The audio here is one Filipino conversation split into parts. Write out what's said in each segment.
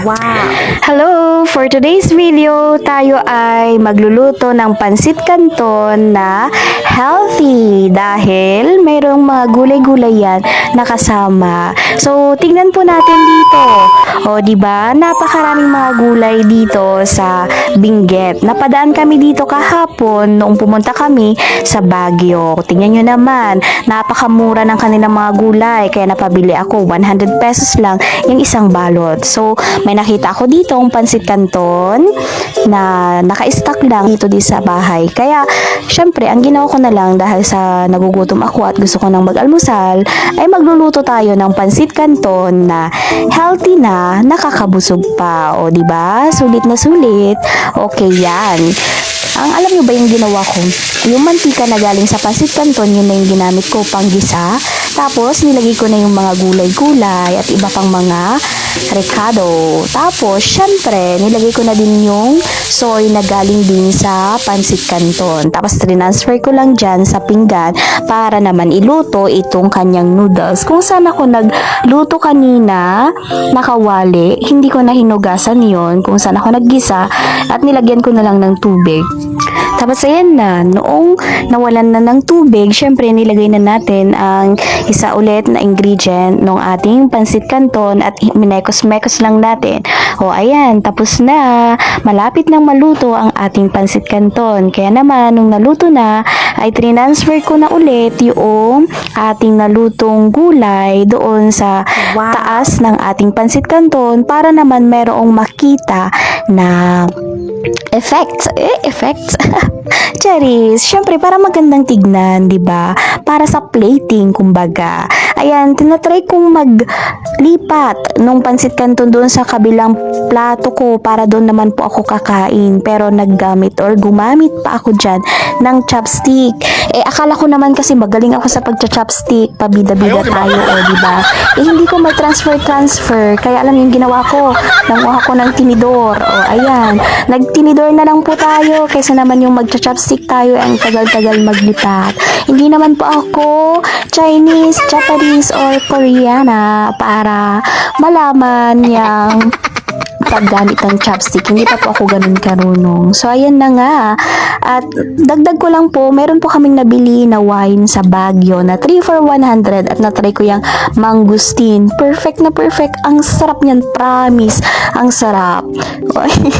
Wow! Hello! For today's video, tayo ay magluluto ng pansit canton na healthy dahil mayroong mga gulay-gulay yan na kasama. So, tingnan po natin dito. O, di ba? Napakaraming mga gulay dito sa Benguet. Napadaan kami dito kahapon noong pumunta kami sa Baguio. Tingnan nyo naman, napakamura ng kanilang mga gulay. Kaya napabili ako, 100 pesos lang yung isang balot. So, may nakita ako dito ang pansit canton na naka-stock lang dito di sa bahay. Kaya, syempre, ang ginawa ko na lang dahil sa nagugutom ako at gusto ko nang mag-almusal, ay magluluto tayo ng pansit canton na healthy na, nakakabusog pa. O, di ba? Sulit na sulit. Okay yan. Ang alam nyo ba yung ginawa ko? Yung mantika na galing sa pansit canton, yun na yung ginamit ko pang gisa. Tapos, nilagay ko na yung mga gulay-gulay at iba pang mga recado. Tapos, syempre, nilagay ko na din yung soy na galing din sa pansit canton. Tapos, transfer ko lang dyan sa pinggan para naman iluto itong kanyang noodles. Kung saan ako nagluto kanina, nakawali, hindi ko na hinugasan yon kung saan ako naggisa at nilagyan ko na lang ng tubig. Tapos ayan na, noong nawalan na ng tubig, syempre nilagay na natin ang isa ulit na ingredient ng ating pansit canton at minekos-mekos lang natin. O ayan, tapos na. Malapit nang maluto ang ating pansit canton. Kaya naman, nung naluto na, ay transfer ko na ulit yung ating nalutong gulay doon sa Wow. taas ng ating pansit canton para naman merong makita na effect. Eh, effect. Cherries, syempre para magandang tignan, 'di ba? Para sa plating kumbaga. Ayan, tinatry kong maglipat nung pansit canton doon sa kabilang plato ko para doon naman po ako kakain. Pero naggamit or gumamit pa ako diyan ng chopstick. Eh akala ko naman kasi magaling ako sa pagcha-chopstick, pabida-bida tayo, oh, 'di ba? Eh hindi ko ma-transfer transfer, kaya alam yung ginawa ko, nanguha ko ng tinidor. O ayan, nagtinidor na lang po tayo kaysa naman yung magcha-chopstick tayo ang tagal-tagal maglipat. Hindi naman po ako Chinese, Japanese, or Koreana para malaman yung paggamit ng chopstick. Hindi pa po ako ganun karunong. So, ayan na nga. At dagdag ko lang po, meron po kaming nabili na wine sa Baguio na 3 for 100 at natry ko yung mangustin. Perfect na perfect. Ang sarap niyan, promise. Ang sarap.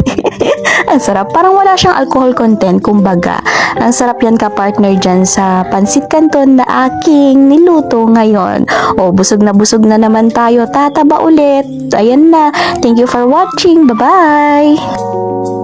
ang sarap. Parang wala siyang alcohol content, kumbaga. Ang sarap yan ka-partner dyan sa pansit canton na aking niluto ngayon. O, busog na busog na naman tayo. Tataba ulit. Ayan na. Thank you for watching. Bye-bye!